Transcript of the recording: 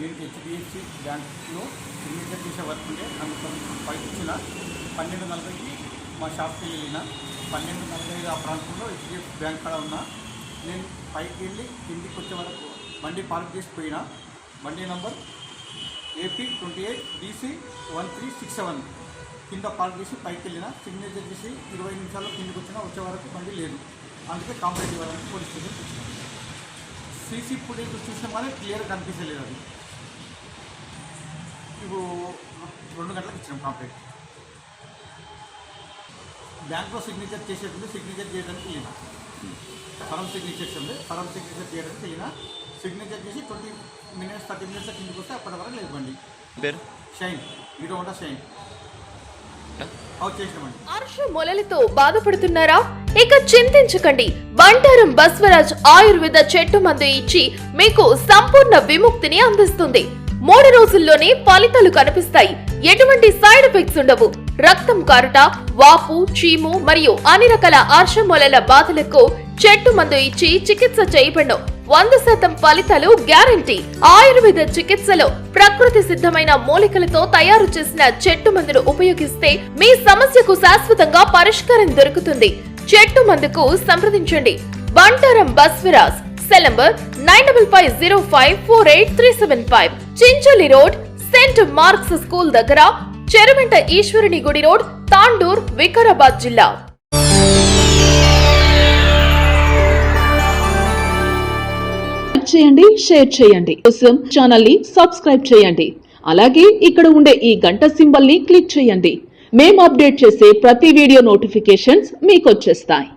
నేను హెచ్డిఎఫ్సి బ్యాంక్లో సిగ్నేచర్ చేసే వర్క్ ఉంటే అందుకని పైకి వచ్చిన పన్నెండు నలభైకి మా షాప్కి వెళ్ళిన పన్నెండు నలభై ఐదు ఆ ప్రాంతంలో హెచ్డిఎఫ్సి బ్యాంక్ కాడ ఉన్నా నేను పైకి వెళ్ళి కిందికి వచ్చే వరకు బండి పార్క్ చేసి పోయినా. బండి number AP twenty eight DC one three six seven కింద పార్క్ చేసి పైకి వెళ్ళిన సిగ్నేచర్ చేసి ఇరవై నిమిషాల్లో కిందికి వచ్చినా వచ్చే వరకు బండి లేదు. అందుకే కంప్లైంట్ ఇవ్వాలని పోలీస్ స్టేషన్ వచ్చినాను సీసీ ఫుటేజ్ చూసిన కానీ క్లియర్ కనిపించలేదు అది. ఇప్పుడు రెండు గంటలకు ఇచ్చినాం కంప్లైంట్ బ్యాంక్లో సిగ్నేచర్ చేసేటుంది సిగ్నేచర్ చేయడానికి వెళ్ళిన ఫరం సిగ్నేచర్స్ ఉంది ఫరం సిగ్నేచర్ చేయడానికి వెళ్ళిన సిగ్నేచర్ చేసి ట్వంటీ మినిట్స్ థర్టీ మినిట్స్ కిందకి వస్తే అప్పటి వరకు లేదు బండి. పేరు? షైన్ హీరో హోండా షైన్ అర్ష మొలలతో బాధపడుతున్నారా? ఇక చింతించకండి. బంటారం బస్వరాజ్ ఆయుర్వేద చెట్టు మందు ఇచ్చి మీకు సంపూర్ణ విముక్తిని అందిస్తుంది. మూడు రోజుల్లోనే ఫలితాలు కనిపిస్తాయి. ఎటువంటి సైడ్ ఎఫెక్ట్స్ ఉండవు. రక్తం కారుట వాపు చీము మరియు అన్ని రకాల ఆశ్రమూలల బాధలకు చెట్టు మందు ఇచ్చి చికిత్స చేయబడను. వంద శాతం ఫలితాలు గ్యారంటీ. ఆయుర్వేద చికిత్సలో ప్రకృతి సిద్ధమైన మూలికలతో తయారు చేసిన చెట్టు మందును ఉపయోగిస్తే మీ సమస్యకు శాశ్వతంగా పరిష్కారం దొరుకుతుంది. చెట్టు మందుకు సంప్రదించండి. Bantaram Basviraj. Cell number nine double five zero five four eight three seven five Chincholi road Saint Mark's School దగ్గర చెరువెంట ఈశ్వరుని గుడి రోడ్ తాండూర్ వికారాబాద్ జిల్లా. చేయండి షేర్ చేయండి. కోసం ఛానల్ని సబ్స్క్రైబ్ చేయండి. అలాగే ఇక్కడ ఉండే ఈ గంట సింబల్ని క్లిక్ చేయండి. మేము అప్డేట్ చేసే ప్రతి వీడియో నోటిఫికేషన్స్ మీకు వచ్చేస్తాయి.